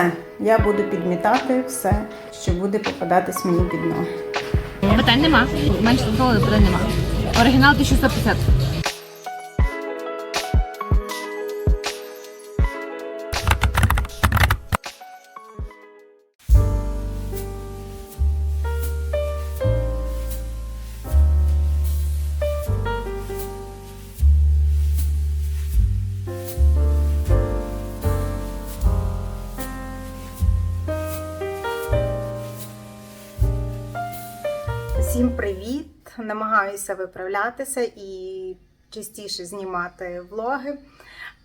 Все, я буду підмітати все, що буде попадатись мені під ноги. Питань нема. Менше того питань нема. Оригінал 1150. Всім привіт! Намагаюся виправлятися і частіше знімати влоги.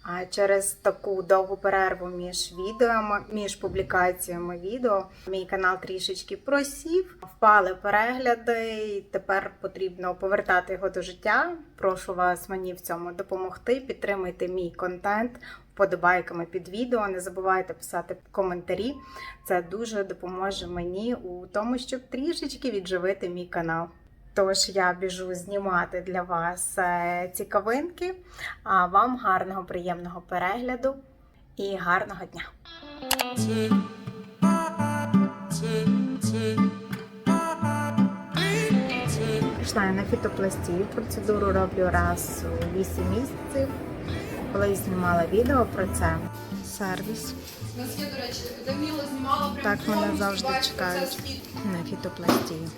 А через таку довгу перерву між відео, між публікаціями відео, мій канал трішечки просів, впали перегляди, і тепер потрібно повертати його до життя. Прошу вас мені в цьому допомогти. Підтримуйте мій контент вподобайками під відео. Не забувайте писати коментарі. Це дуже допоможе мені у тому, щоб трішечки відживити мій канал. Тож я біжу знімати для вас е, цікавинки. А вам гарного, приємного перегляду і гарного дня! Прийшла я на фітопластію. Процедуру роблю раз у 8 місяців. Колись знімала відео про це. Сервіс. Нас є, до речі, знімала прямо Так мене завжди чекають на фітопластію.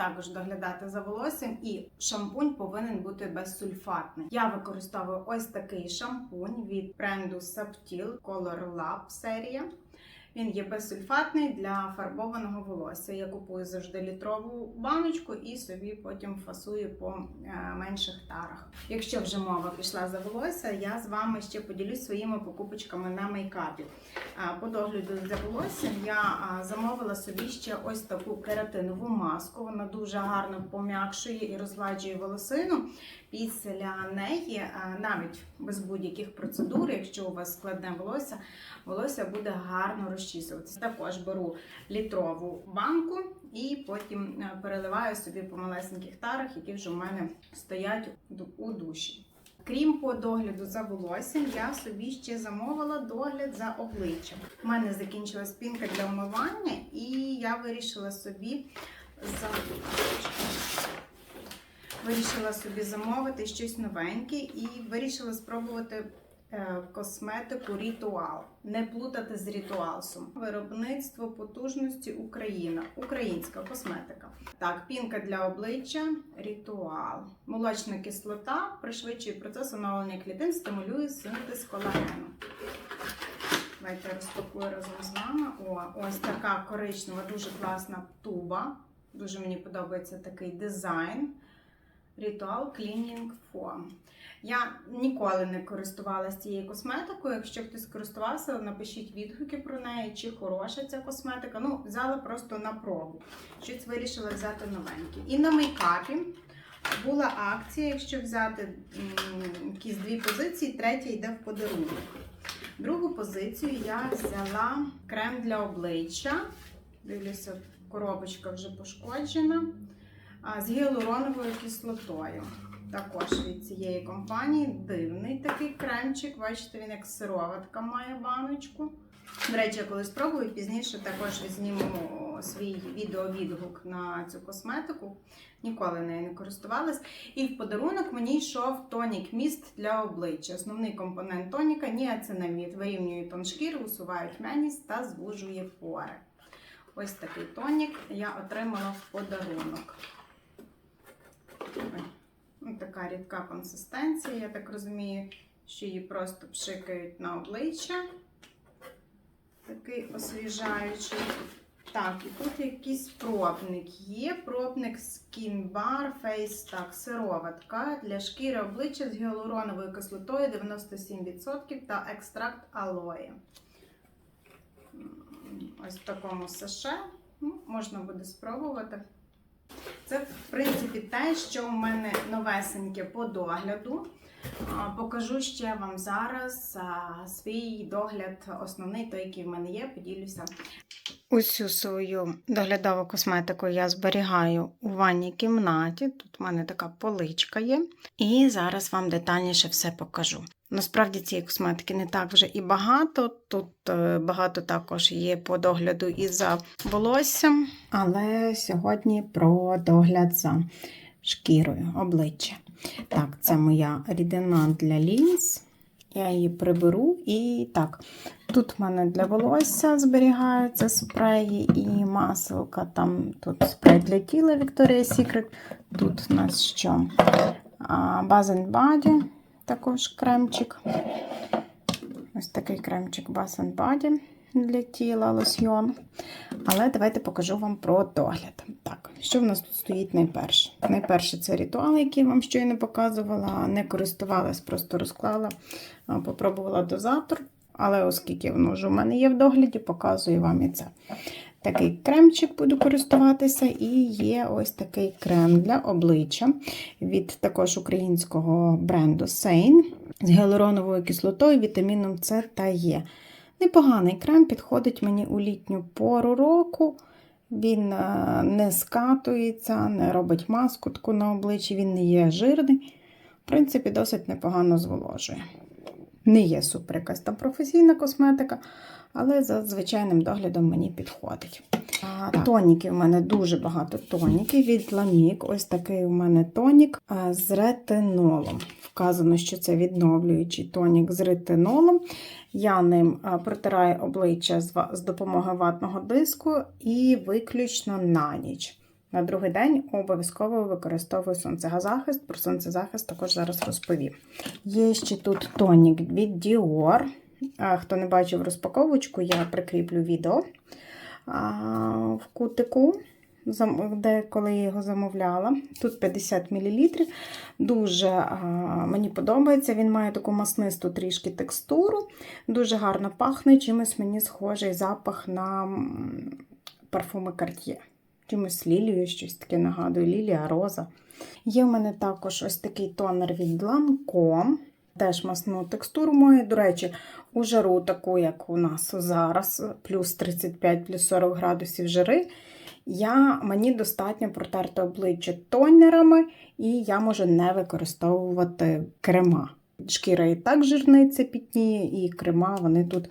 Також доглядати за волоссям, і шампунь повинен бути безсульфатний. Я використовую ось такий шампунь від бренду Subtil Color Lab серія. Він є безсульфатний для фарбованого волосся. Я купую завжди літрову баночку і собі потім фасую по е, менших тарах. Якщо вже мова пішла за волосся, я з вами ще поділюсь своїми покупочками на мейкапі. По догляду за волоссям я замовила собі ще ось таку кератинову маску. Вона дуже гарно пом'якшує і розгладжує волосину. Після неї, навіть без будь-яких процедур, якщо у вас складне волосся, волосся буде гарно розчісуватися. Також беру літрову банку і потім е, переливаю собі по малесеньких тарах, які вже в мене стоять у душі. Крім по догляду за волоссям, я собі ще замовила догляд за обличчям. У мене закінчилась пінка для вмивання, і я вирішила собі за... вирішила собі замовити щось новеньке і вирішила спробувати е, косметику Ритуал. Не плутати з ритуалсом. Виробництво потужності Україна. Українська косметика. Так, пінка для обличчя, ритуал. Молочна кислота пришвидшує процес оновлення клітин, стимулює синтез колагену. Давайте я розпакую разом з вами. О, ось така коричнева, дуже класна туба. Дуже мені подобається такий дизайн. Ritual Cleaning Foam. Я ніколи не користувалася цією косметикою. Якщо хтось користувався, напишіть відгуки про неї, чи хороша ця косметика. Ну, взяла просто на пробу. Щось вирішила взяти новеньке. І на мейкапі була акція, якщо взяти якісь дві позиції, третя йде в подарунок. Другу позицію я взяла крем для обличчя. Дивлюся, коробочка вже пошкоджена. З гіалуроновою кислотою. Також від цієї компанії дивний такий кремчик. Бачите, він як сироватка має баночку. До речі, я коли спробую, пізніше також зніму свій відеовідгук на цю косметику. Ніколи нею не користувалась. І в подарунок мені йшов тонік міст для обличчя. Основний компонент тоніка ніацинамід. Вирівнює тон шкіри, усувають м'яність та звужує пори. Ось такий тонік я отримала в подарунок. Ой, ну, така рідка консистенція, я так розумію, що її просто пшикають на обличчя. Такий освіжаючий. Так, і тут якийсь пробник є. Пробник Skin Bar Face так, сироватка для шкіри обличчя з гіалуроновою кислотою 97% та екстракт алої. Ось в такому саше. Ну, можна буде спробувати. Це, в принципі, те, що у мене новесеньке по догляду. Покажу ще вам зараз свій догляд, основний той, який в мене є, поділюся. Усю свою доглядову косметику я зберігаю у ванній кімнаті. Тут у мене така поличка є. І зараз вам детальніше все покажу. Насправді цієї косметики не так вже і багато. Тут е, багато також є по догляду і за волоссям. Але сьогодні про догляд за шкірою, обличчя. Так, це моя рідина для лінз. Я її приберу і так. Тут в мене для волосся зберігаються спреї і маселка. Там тут спрей для тіла Victoria's Secret. Тут у нас що? Bath and Body, також кремчик. Ось такий кремчик Bath and Body для тіла, лосьйон. Але давайте покажу вам про догляд. Так, що в нас тут стоїть найперше? Найперше це ритуал, який я вам щойно показувала. Не користувалась, просто розклала, попробувала дозатор. Але оскільки воно вже у мене є в догляді, показую вам і це. Такий кремчик буду користуватися, і є ось такий крем для обличчя від також українського бренду Sein з гіалуроновою кислотою, вітаміном С та Е. Непоганий крем підходить мені у літню пору року. Він е, не скатується, не робить маску таку на обличчі, він не є жирний. В принципі, досить непогано зволожує. Не є супер якась там професійна косметика, але за звичайним доглядом мені підходить. Тоніки в мене дуже багато тоніків від Ламік. Ось такий у мене тонік з ретинолом. Вказано, що це відновлюючий тонік з ретинолом. Я ним протираю обличчя з допомогою ватного диску і виключно на ніч. На другий день обов'язково використовую сонцезахист. Про сонцезахист також зараз розповім. Є ще тут тонік від Dior. Хто не бачив розпаковочку, я прикріплю відео в кутику, де коли я його замовляла. Тут 50 мл. Дуже мені подобається. Він має таку маснисту трішки текстуру, дуже гарно пахне. Чимось мені схожий запах на парфуми Cartier. Чимось лілією, щось таке нагадує, лілія, роза. Є в мене також ось такий тонер від Lancome. Теж масну текстуру має. До речі, у жару, таку, як у нас зараз, плюс 35, плюс 40 градусів жари, я, мені достатньо протерти обличчя тонерами, і я можу не використовувати крема. Шкіра і так жирниця пітніє, і крема вони тут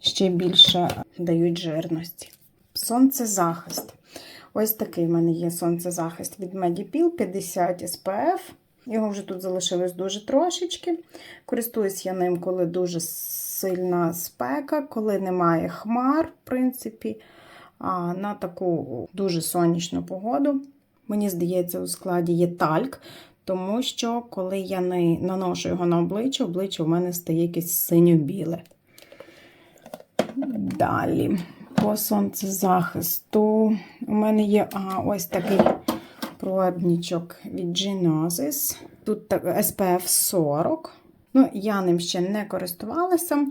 ще більше дають жирності. Сонцезахист. Ось такий в мене є сонцезахист від Medipil 50 SPF. Його вже тут залишилось дуже трошечки. Користуюсь я ним, коли дуже сильна спека, коли немає хмар, в принципі, а на таку дуже сонячну погоду. Мені здається, у складі є тальк, тому що коли я не наношу його на обличчя, обличчя у мене стає якесь синьо-біле. Далі, по сонцезахисту, у мене є а, ось такий пробнічок від Genesis. Тут SPF 40. Ну, я ним ще не користувалася.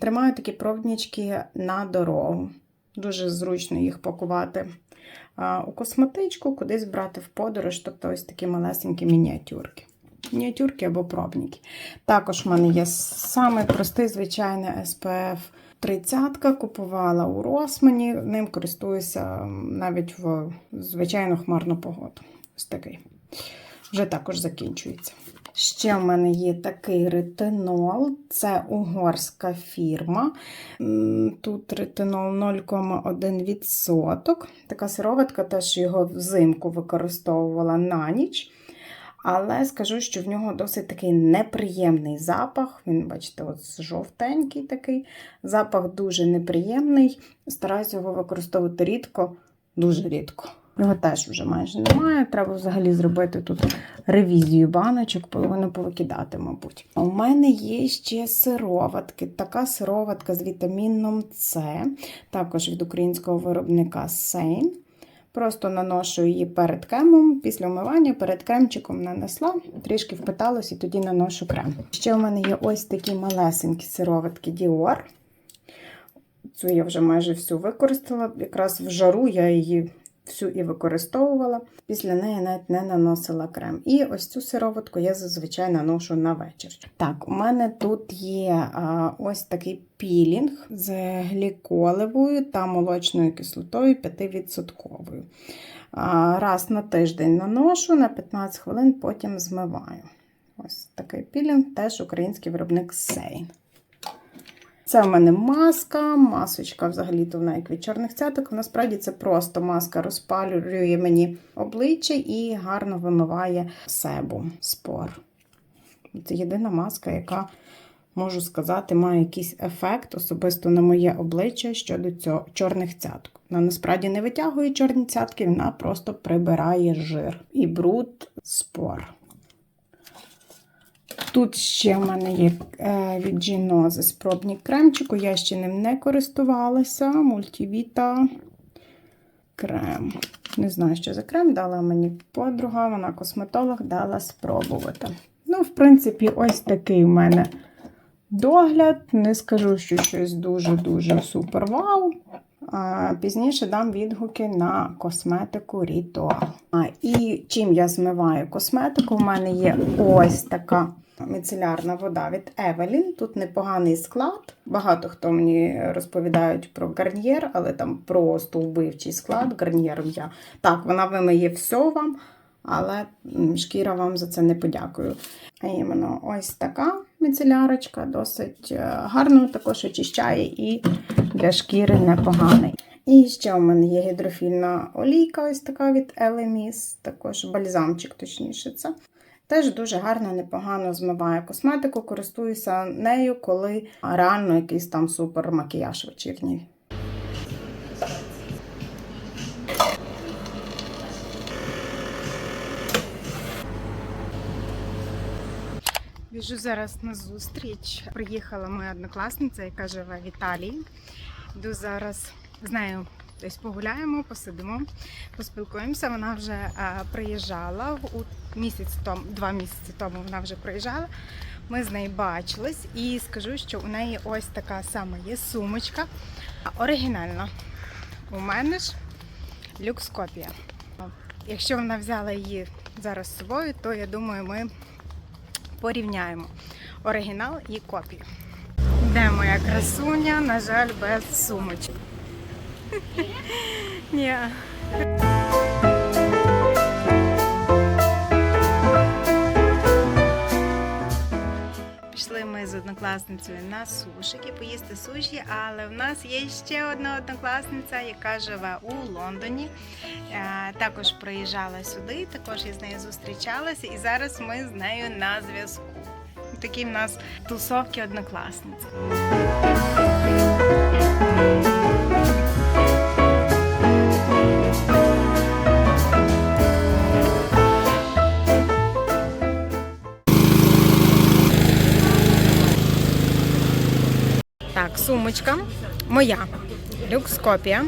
Тримаю такі пробнічки на дорогу. Дуже зручно їх пакувати у косметичку, кудись брати в подорож, тобто ось такі малесенькі мініатюрки. Мініатюрки або пробники. Також в мене є саме простий звичайний SPF 30 купувала у Росмані, ним користуюся навіть в звичайну хмарну погоду. Ось такий. Вже також закінчується. Ще в мене є такий ретинол, це угорська фірма. Тут ретинол 0,1%. Така сироватка, теж його взимку використовувала на ніч. Але скажу, що в нього досить такий неприємний запах. Він, бачите, от жовтенький такий. Запах дуже неприємний. Стараюся його використовувати рідко, дуже рідко. Його теж вже майже немає. Треба взагалі зробити тут ревізію баночок, половину повикидати, мабуть. У мене є ще сироватки. Така сироватка з вітаміном С, також від українського виробника Сейн. Просто наношу її перед кремом, після вмивання, перед кремчиком нанесла, трішки впиталось і тоді наношу крем. Ще у мене є ось такі малесенькі сироватки Dior. Цю я вже майже всю використала. Якраз в жару я її всю і використовувала. Після неї навіть не наносила крем. І ось цю сироватку я зазвичай наношу на вечір. Так, у мене тут є а, ось такий пілінг з гліколевою та молочною кислотою 5%. А, Раз на тиждень наношу на 15 хвилин, потім змиваю. Ось такий пілінг, теж український виробник Сейн. Це в мене маска, масочка взагалі-то вона як від чорних цяток. Насправді це просто маска розпалює мені обличчя і гарно вимиває себу, спор. Це єдина маска, яка, можу сказати, має якийсь ефект особисто на моє обличчя щодо цього чорних цяток. Вона насправді не витягує чорні цятки, вона просто прибирає жир і бруд спор. Тут ще в мене є е, від Ginoze спробник кремчику. Я ще ним не користувалася. Мультивіта крем. Не знаю, що за крем дала мені подруга, вона косметолог дала спробувати. Ну, в принципі, ось такий в мене догляд. Не скажу, що щось дуже-дуже супер вау. Пізніше дам відгуки на косметику. А, і чим я змиваю косметику? У мене є ось така міцелярна вода від Evelyn. Тут непоганий склад. Багато хто мені розповідають про гарнір, але там просто вбивчий склад. Гарніром я. Так, вона вимиє все вам, але шкіра вам за це не подякую. А іменно ось така міцелярочка, досить е, гарно також очищає і для шкіри непоганий. І ще у мене є гідрофільна олійка, ось така від Elemis, також бальзамчик, точніше це. Теж дуже гарно, непогано змиває косметику, користуюся нею, коли реально якийсь там супер макіяж вечірній. Біжу зараз на зустріч. Приїхала моя однокласниця, яка живе в Італії. Йду зараз з нею десь погуляємо, посидимо, поспілкуємося. Вона вже е, приїжджала у місяць тому, два місяці тому вона вже приїжджала. Ми з нею бачились і скажу, що у неї ось така сама є сумочка. Оригінальна. У мене ж люкс-копія. Якщо вона взяла її зараз з собою, то я думаю, ми порівняємо оригінал і копію. Де моя красуня, на жаль, без сумочки. Ні. Пішли ми з однокласницею на сушики, поїсти суші, але в нас є ще одна однокласниця, яка живе у Лондоні. Е, Також приїжджала сюди, також я з нею зустрічалася, і зараз ми з нею на зв'язку. Такі в нас тусовки однокласниць. Так, сумочка моя, люкс-копія.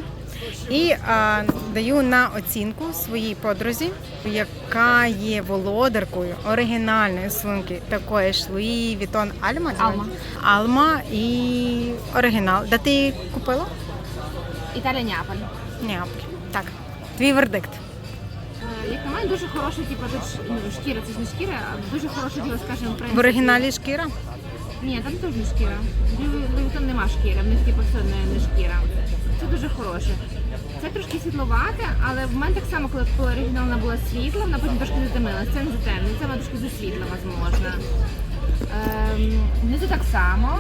І а, даю на оцінку своїй подрузі, яка є володаркою оригінальної сумки такої ж Louis Vuitton Alma. Alma. Alma і оригінал. Де ти її купила? Італія Неаполь. Неаполь. Так, твій вердикт. Е, Як на мене, дуже хороша, типу, тут ш- ну, шкіра, це ж не шкіра, а дуже хороша діло, скажімо. В оригіналі шкіра? Ні, там теж не шкіра. Там нема шкіри, в них типу все не, не шкіра. Це дуже хороше. Це трошки світловате, але в мене так само, коли оригінальна була світла, вона потім трошки затемнилася. Це не затемнення, це вона трошки засвітла, можливо. Ем, так само.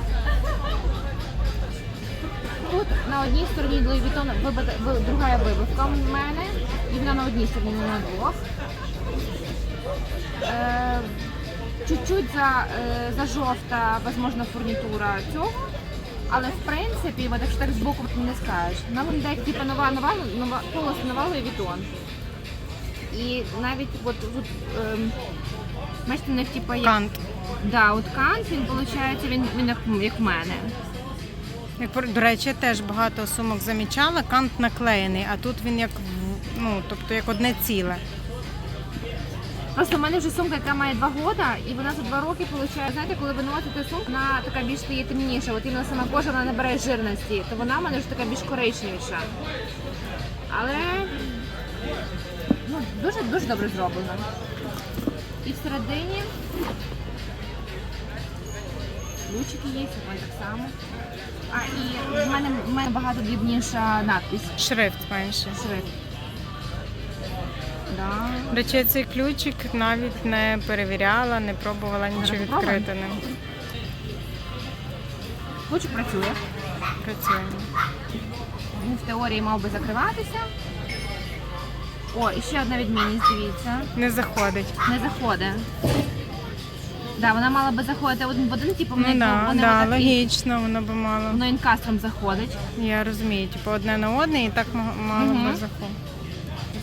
Тут на одній стороні Louis Vuitton друга вибивка в мене, і вона на одній стороні, на двох. Е, чуть-чуть за, е, за жовта, возможно, фурнітура цього. Але в принципі, от якщо так збоку не скажеш, вона виглядає типу нова, нова, нова полос нова Louis Vuitton. І навіть от, от ем, бачите, в них типу як, Кант. да, от кант, він виходить, він, він як, як в мене. Як, до речі, я теж багато сумок замічала. Кант наклеєний, а тут він як ну, тобто як одне ціле. Просто в мене вже сумка, яка має два года, і вона за два роки получає. Знаєте, коли ви носите сумку, вона така більш стає темніша. От іменно сама кожа вона набирає жирності, то вона в мене вже така більш коричневіша. Але ну, дуже дуже добре зроблена. І всередині ключики є, це так само. А і в мене, в мене багато дрібніша надпись. Шрифт менше. Шрифт. Да. До речі, цей ключик навіть не перевіряла, не пробувала нічого попробуємо. відкрити ним. Ключик працює. Працює. Він в теорії мав би закриватися. О, і ще одна відмінність, дивіться. Не заходить. Не заходить. Да, вона мала би заходити один в один, типу Ну вони, да, вони да, отак логічно, воно би мало. воно інкастром заходить. Я розумію, типу одне на одне і так м- мало Мгм. би заходити.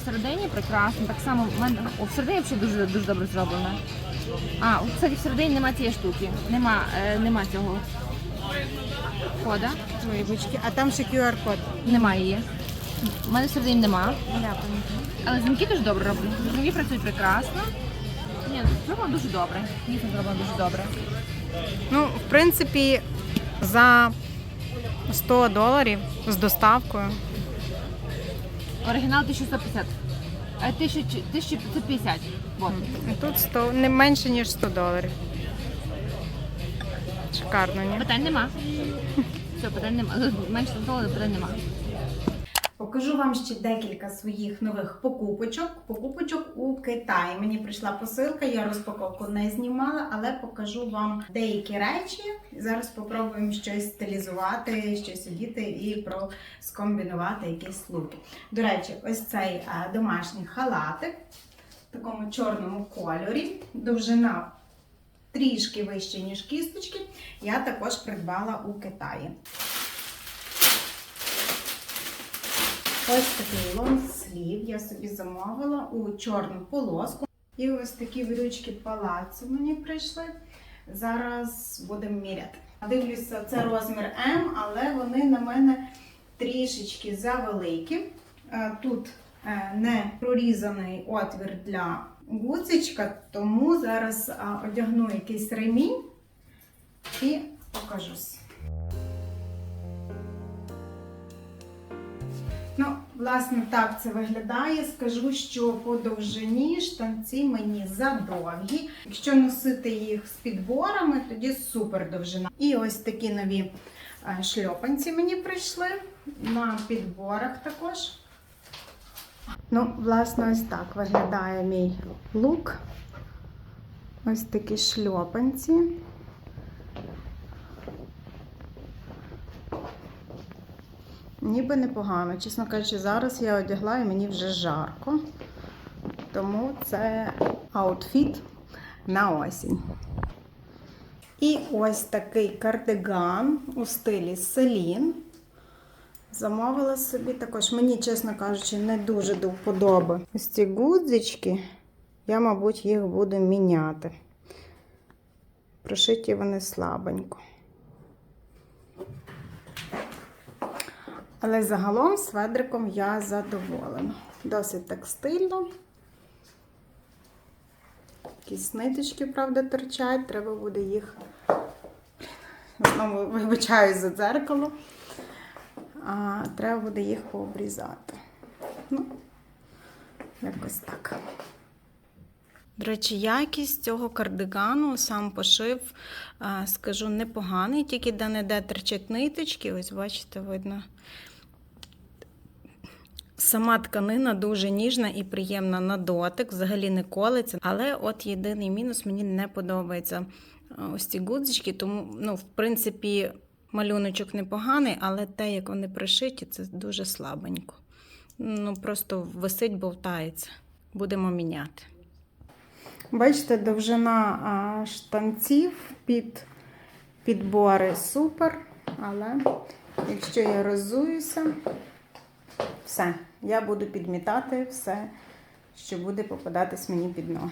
Всередині прекрасно. Так само в мене о, всередині взагалі дуже дуже добре зроблено. А, от, кстати, всередині нема цієї штуки. Нема, е, нема цього кода. Вибачки. А там ще QR-код. Немає її. У мене всередині нема. Але замки дуже добре роблять. Замки працюють прекрасно. Ні, ну, зроблено дуже добре. Дійсно зроблено дуже добре. Ну, в принципі, за 100 доларів з доставкою. Оригінал 1150. А 1000 1550. Вот. Тут 100, не менше, ніж 100 доларів. Шикарно, ні? Питань нема. Все, питань нема. Менше 100 доларів питань нема. Покажу вам ще декілька своїх нових покупочок. Покупочок у Китаї. Мені прийшла посилка, я розпаковку не знімала, але покажу вам деякі речі. Зараз спробуємо щось стилізувати, щось одіти і скомбінувати якісь луки. До речі, ось цей домашній халатик в такому чорному кольорі. Довжина трішки вище, ніж кісточки. Я також придбала у Китаї. Ось такий лонгслів я собі замовила у чорну полоску. І ось такі брючки палацу мені прийшли. Зараз будемо міряти. Дивлюся, це розмір М, але вони на мене трішечки завеликі. Е, Тут е, не прорізаний отвір для гуцечка, тому зараз е, одягну якийсь ремінь і покажусь. Власне, так це виглядає. Скажу, що по довжині штанці мені задовгі. Якщо носити їх з підборами, тоді супер довжина. І ось такі нові е, шльопанці мені прийшли на підборах також. Ну, власне, ось так виглядає мій лук. Ось такі шльопанці. Ніби непогано. Чесно кажучи, зараз я одягла і мені вже жарко. Тому це аутфіт на осінь. І ось такий кардиган у стилі селін. Замовила собі також. Мені, чесно кажучи, не дуже до вподоби. Ось ці гудзички, я, мабуть, їх буду міняти. Прошиті вони слабенько. Але загалом з ведриком я задоволена. Досить так стильно. Якісь ниточки, правда, торчать, треба буде їх. Знову вибачаюсь за дзеркало. А, треба буде їх пообрізати. Ну, якось так. До речі, якість цього кардигану, сам пошив, скажу, непоганий, тільки де-не-де терчать ниточки. Ось, бачите, видно. Сама тканина дуже ніжна і приємна на дотик, взагалі не колиться. Але от єдиний мінус мені не подобається ось ці гудзички, тому, ну, в принципі, малюночок непоганий, але те, як вони пришиті, це дуже слабенько. Ну, просто висить, бовтається. Будемо міняти. Бачите, довжина штанців під підбори супер, але якщо я розуюся, все, я буду підмітати все, що буде попадатись мені під ноги.